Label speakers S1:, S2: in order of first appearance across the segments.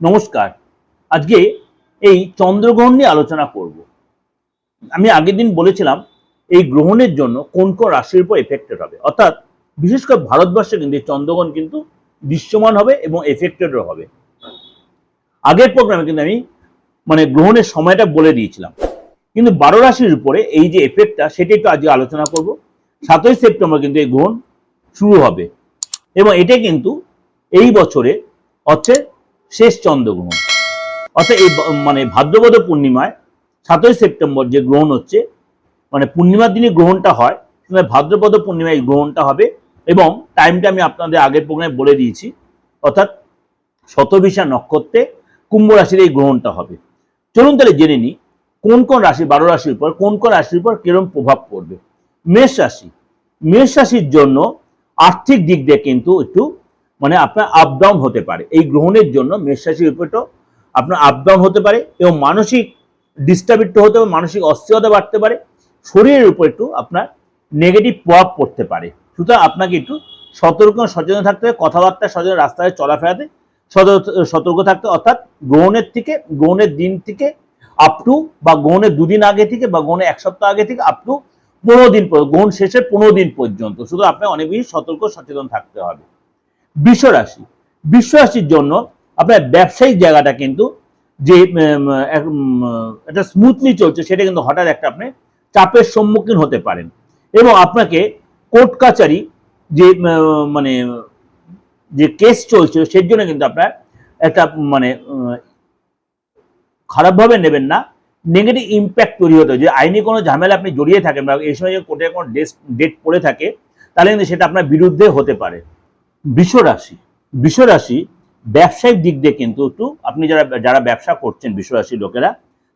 S1: নমস্কার। আজকে এই চন্দ্রগ্রহণ নিয়ে আলোচনা করব। আমি আগের দিন বলেছিলাম, এই গ্রহণের জন্য কোন কোন রাশির উপর এফেক্টেড হবে। অর্থাৎ বিশেষ করে ভারতবর্ষে কিন্তু এই চন্দ্রগ্রহণ কিন্তু দৃশ্যমান হবে এবং এফেক্টেডও হবে। আগের প্রোগ্রামে কিন্তু আমি মানে গ্রহণের সময়টা বলে দিয়েছিলাম। কিন্তু বারো রাশির উপরে এই যে এফেক্টটা সেটা একটু আজকে আলোচনা করব। সাতই সেপ্টেম্বর কিন্তু এই গ্রহণ শুরু হবে। এবং এটা কিন্তু এই বছরে হচ্ছে শেষ চন্দ্রগ্রহণ। অর্থাৎ এই মানে ভাদ্রপদ পূর্ণিমায় সাতই সেপ্টেম্বর যে গ্রহণ হচ্ছে মানে পূর্ণিমার দিনে গ্রহণটা হয়, সেখানে ভাদ্রপদ পূর্ণিমায় গ্রহণটা হবে এবং টাইমটা আমি আপনাদের আগের প্রোগ্রামে বলে দিয়েছি, অর্থাৎ শতবিশা নক্ষত্রে কুম্ভ রাশির এই গ্রহণটা হবে। চলুন তাহলে জেনে নিই, কোন কোন রাশি, বারো রাশির উপর, কোন কোন রাশির উপর কিরম প্রভাব পড়বে? মেষ রাশি। মেষ রাশির জন্য আর্থিক দিক দিয়ে কিন্তু একটু মানে আপনার আপ ডাউন হতে পারে। এই গ্রহণের জন্য মেষ রাশির উপরটাও আপনার আপ ডাউন হতে পারে এবং মানসিক ডিস্টার্ব হতে পারে, মানসিক অস্থিরতা বাড়তে পারে। শরীরের উপর একটু আপনার নেগেটিভ প্রভাব পড়তে পারে। সুতরাং আপনাকে একটু সতর্ক সচেতন থাকতে হবে, কথাবার্তা সচেতন, রাস্তায় চলাফেরাতে সতর্ক- থাকতে। অর্থাৎ গ্রহণের থেকে, গ্রহণের দিন থেকে আপ টু বা গ্রহণের দুদিন আগে থেকে বা গ্রহণের এক সপ্তাহ আগে থেকে আপ টু পনেরো দিন গ্রহণ শেষের পনেরো দিন পর্যন্ত। শুধু আপনার অনেক বেশি সতর্ক, সচেতন থাকতে হবে। বিশ্ব রাশি বিশ্ব রাশির জন্য আপনার ব্যবসায়িক জায়গাটা কিন্তু যে একটা স্মুথলি চলছে, সেটা কিন্তু হঠাৎ একটা আপনি চাপের সম্মুখীন হতে পারেন। এবং আপনাকে কোর্ট কাচারি যে মানে যে কেস চলছে সেই জন্য কিন্তু আপনার একটা মানে খারাপভাবে নেবেন না। নেগেটিভ ইম্প্যাক্ট তৈরি হতে যে আইনি কোনো ঝামেলা আপনি জড়িয়ে থাকেন বা এই সময় কোর্টে কোনো ডেট পড়ে থাকে, তাহলে কিন্তু সেটা আপনার বিরুদ্ধে হতে পারে। বৃষ বিশ্বরাশি ব্যবসায়িক দিক দিয়ে কিন্তু একটু, আপনি যারা যারা ব্যবসা করছেন বৃষ রাশির লোকেরা,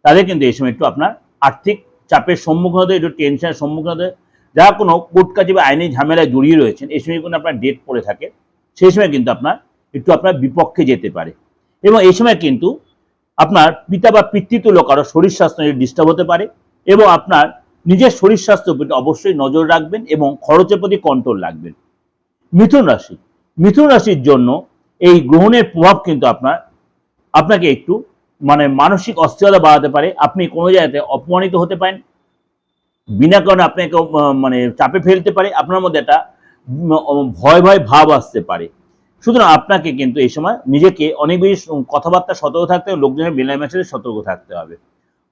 S1: তাদের কিন্তু এই সময় একটু আপনার আর্থিক চাপের সম্মুখীন হতে, একটু টেনশনের সম্মুখীন হতে, যারা কোনো কোর্ট কাজে বা আইনি ঝামেলায় জড়িয়ে রয়েছেন, এই সময় কোনো আপনার ডেট পড়ে থাকে। সেই সময় কিন্তু আপনার একটু আপনার বিপক্ষে যেতে পারে। এবং এই সময় কিন্তু আপনার পিতা বা পিতৃতুল্য কারও শরীর স্বাস্থ্য ডিস্টার্ব হতে পারে এবং আপনার নিজের শরীর স্বাস্থ্যের প্রতি অবশ্যই নজর রাখবেন এবং খরচের প্রতি কন্ট্রোল রাখবেন। মিথুন রাশি মিথুন রাশির জন্য এই গ্রহণের প্রভাব কিন্তু আপনার, আপনাকে একটু মানে মানসিক অস্থিরতা বাড়াতে পারে। আপনি কোনো জায়গাতে অপমানিত হতে পারেন। বিনা কারণে আপনাকে মানে চাপে ফেলতে পারে। আপনার মধ্যে একটা ভয় ভয় ভাব আসতে পারে। সুতরাং আপনাকে কিন্তু এই সময় নিজেকে অনেক বেশি কথাবার্তা সতর্ক থাকতে হবে, লোকজনের মেলামেশাতে সতর্ক থাকতে হবে।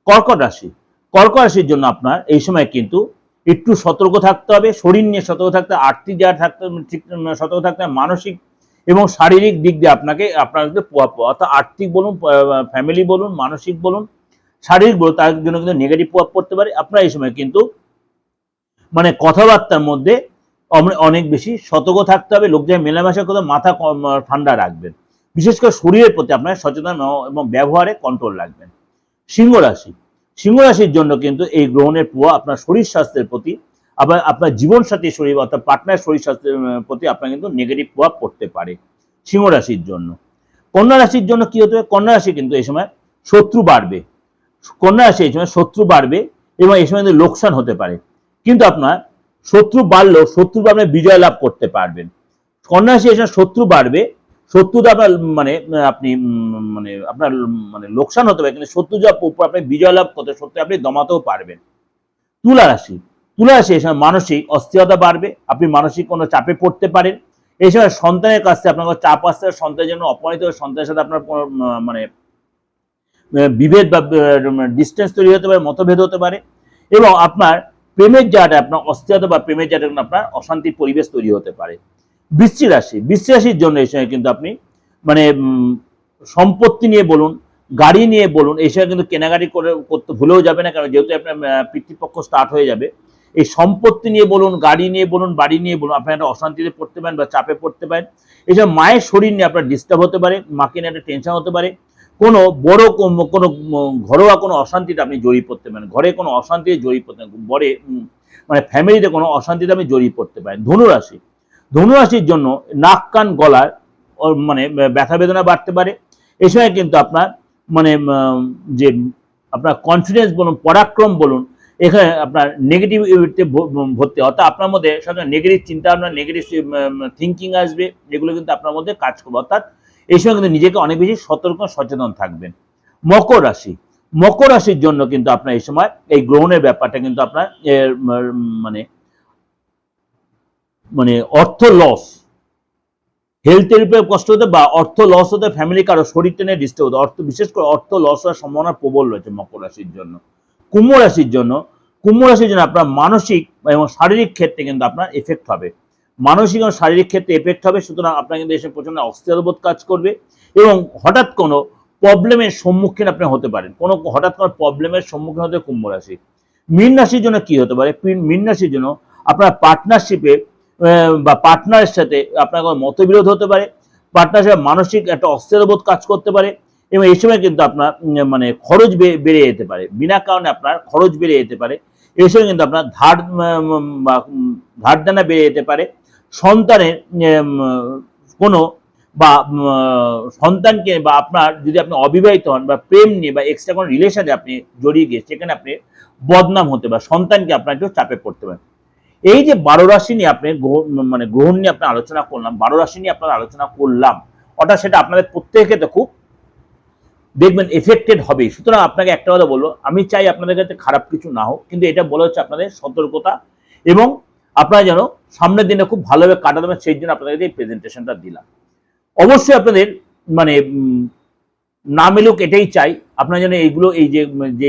S1: কর্কট রাশি, কর্কট রাশির জন্য আপনার এই সময় কিন্তু একটু সতর্ক থাকতে হবে শরীর নিয়ে সতর্ক থাকতে আর্থিক জায়গা থাকতে ঠিক সতর্ক থাকতে হবে, মানসিক এবং শারীরিক দিক দিয়ে আপনাকে কিন্তু প্রভাব পড়ে। অর্থাৎ আর্থিক বলুন ফ্যামিলি বলুন মানসিক বলুন শারীরিক বলুন তার জন্য কিন্তু নেগেটিভ প্রভাব পড়তে পারে আপনার এই সময় কিন্তু মানে কথাবার্তার মধ্যে অনেক বেশি সতর্ক থাকতে হবে লোকজনের মেলামেশা করে মাথা ঠান্ডা রাখবেন বিশেষ করে শরীরের প্রতি আপনার সচেতন এবং ব্যবহারে কন্ট্রোল রাখবেন সিংহ রাশি সিংহ রাশির জন্য কিন্তু এই গ্রহণের প্রভাব আপনার শরীর স্বাস্থ্যের প্রতি, আবার আপনার জীবন সাথী শরীর অর্থাৎ পার্টনার শরীর স্বাস্থ্যের প্রতি আপনার কিন্তু নেগেটিভ প্রভাব পড়তে পারে সিংহ রাশির জন্য। কন্যা রাশির জন্য কি হতে হবে কন্যা রাশি কিন্তু এই সময় শত্রু বাড়বে। কন্যা রাশি এই সময় শত্রু বাড়বে এবং এই সময় কিন্তু লোকসান হতে পারে। কিন্তু আপনার শত্রু বাড়লেও শত্রু আপনি বিজয় লাভ করতে পারবেন। কন্যা রাশি এই সময় শত্রু বাড়বে শত্রুতে আপনার মানে আপনি মানে আপনার মানে লোকসান হতে পারে, কিন্তু শত্রু যা আপনি বিজয় লাভ করতে সত্যি আপনি দমাতেও পারবেন। তুলা রাশি তুলা রাশি এই সময় মানসিক অস্থিরতা বাড়বে, আপনি মানসিক কোনো চাপে পড়তে পারেন। এই সময় সন্তানের কাছ আপনার চাপ আসতে সন্তানের জন্য অপমানিত, সন্তানের সাথে আপনার কোনো মানে বিভেদ বা ডিস্টেন্স তৈরি হতে পারে, মতভেদ হতে পারে, এবং আপনার প্রেমের জায়গাটা আপনার অস্থিরতা বা প্রেমের জায়গাটা আপনার অশান্তির পরিবেশ তৈরি হতে পারে। বৃশ্চিক রাশি বৃশ্চিক রাশির জন্য এই সময় কিন্তু আপনি মানে সম্পত্তি নিয়ে বলুন, গাড়ি নিয়ে বলুন, এই সময় কিন্তু কেনাকাটি করে, করতে ভুলেও যাবে না, কারণ যেহেতু আপনার পিতৃপক্ষ স্টার্ট হয়ে যাবে। এই সম্পত্তি নিয়ে বলুন, গাড়ি নিয়ে বলুন, বাড়ি নিয়ে বলুন, আপনার একটা অশান্তিতে পড়তে পারেন বা চাপে পড়তে পারেন। এসব মায়ের শরীর নিয়ে আপনার ডিস্টার্ব হতে পারে, মাকে নিয়ে একটা টেনশন হতে পারে। কোনো বড় কোনো ঘরোয়া কোনো অশান্তিতে আপনি জড়িয়ে পড়তে পারেন। ঘরে কোনো অশান্তিতে জড়িয়ে পড়তে পারেন বড়ে মানে ফ্যামিলিতে কোনো অশান্তিতে আপনি জড়িয়ে পড়তে পারেন। ধনুরাশি ধনুরাশির জন্য নাক, কান, গলার মানে ব্যথা বেদনা বাড়তে পারে। এ সময় কিন্তু আপনার মানে যে আপনার কনফিডেন্স বলুন, পরাক্রম বলুন, এখানে আপনার নেগেটিভ ভর্তি। অর্থাৎ আপনার মধ্যে সাধারণত নেগেটিভ চিন্তা ভাবনা নেগেটিভ থিঙ্কিং আসবে, যেগুলো কিন্তু আপনার মধ্যে কাজ করবে। অর্থাৎ এই সময় কিন্তু নিজেকে অনেক বেশি সতর্ক সচেতন থাকবেন। মকর রাশি, মকর রাশির জন্য কিন্তু আপনার এই সময় এই গ্রহণের ব্যাপারটা কিন্তু আপনার মানে মানে অর্থ লস হেলথের উপরে কষ্ট হতে বা অর্থ লস হতে ফ্যামিলি কারও শরীর টেনে ডিস্টার্ব হতে, অর্থ বিশেষ করে অর্থ লস হওয়ার সম্ভাবনা প্রবল রয়েছে মকর রাশির জন্য। কুম্ভ রাশির জন্য, কুম্ভ রাশির জন্য আপনার মানসিক এবং শারীরিক ক্ষেত্রে কিন্তু আপনার এফেক্ট হবে। মানসিক এবং শারীরিক ক্ষেত্রে এফেক্ট হবে, সুতরাং আপনার কিন্তু এসে প্রচণ্ড অস্থিরবোধ কাজ করবে এবং হঠাৎ কোনো প্রবলেমের সম্মুখীন আপনি হতে পারেন। কোনো হঠাৎ কোনো প্রবলেমের সম্মুখীন হতে কুম্ভ রাশি। মীন রাশির জন্য কি হতে পারে? মীন রাশির জন্য আপনার পার্টনারশিপে বা পার্টনারের সাথে আপনার কোনো মতবিরোধ হতে পারে পার্টনার সাথে মানসিক একটা অস্থিরবোধ কাজ করতে পারে এবং এই সময় কিন্তু আপনার মানে খরচ বেড়ে যেতে পারে, বিনা কারণে আপনার খরচ বেড়ে যেতে পারে, এই সময় কিন্তু আপনার ধার ধার দেনা বেড়ে যেতে পারে, সন্তানের কোনো বা সন্তানকে বা আপনার যদি আপনি অবিবাহিত হন বা প্রেম নিয়ে বা এক্সট্রা কোনো রিলেশনে আপনি জড়িয়ে গিয়ে সেখানে আপনি বদনাম হতে বা সন্তানকে আপনার একটু চাপে পড়তে পারেন। এই যে বারো রাশি নিয়ে আপনি মানে গ্রহণ নিয়ে আপনার আলোচনা করলাম, বারো রাশি নিয়ে আপনার আলোচনা করলাম, অর্থাৎ সেটা আপনাদের প্রত্যেকের তো খুব দেখবেন এফেক্টেড হবে সুতরাং আপনাকে একটা কথা বলব, আমি চাই আপনাদের কাছে খারাপ কিছু না হোক, কিন্তু এটা বলা হচ্ছে আপনাদের সতর্কতা এবং আপনারা যেন সামনের দিনে খুব ভালোভাবে কাটাতে সেই জন্য আপনাদের এই প্রেজেন্টেশনটা দিলাম। অবশ্যই আপনাদের মানে না মিলুক এটাই চাই। আপনার যেন এইগুলো, এই যে যে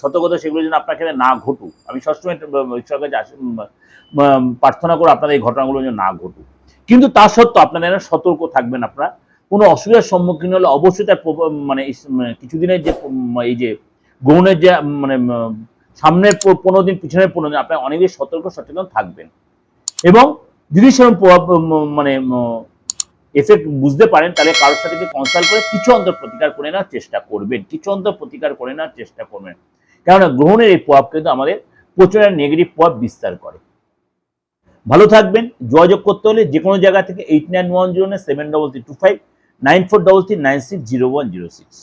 S1: সতর্কতা সেগুলো যেন আপনার ক্ষেত্রে না ঘটুক। আমি সবসময় ঈশ্বরের কাছে প্রার্থনা করে আপনাদের এই ঘটনাগুলো যেন না ঘটুক। কিন্তু তা সত্ত্বেও আপনারা যেন সতর্ক থাকবেন আপনারা। কোনো অসুবিধার সম্মুখীন হলে অবশ্যই তার মানে কিছুদিনের যে এই যে গ্রহণের যে মানে সামনের পনেরো দিন, পিছনের পনেরো দিন আপনারা অনেক বেশি সতর্ক, সচেতন থাকবেন। এবং যদি সেরকম মানে এফেক্ট বুঝতে পারেন, তাহলে কারোর সাথে কনসাল্ট করে কিছু অন্তর প্রতিকার করে নেওয়ার চেষ্টা করবেন। কিছু অন্তর প্রতিকার করে নেওয়ার চেষ্টা করবেন। কেননা গ্রহণের এই প্রভাব কিন্তু আমাদের প্রচুর নেগেটিভ প্রভাব বিস্তার করে। ভালো থাকবেন, যোগাযোগ করতে হলে যে কোনো জায়গা থেকে eight nine one zero seven double three two five nine four double three nine six zero one zero six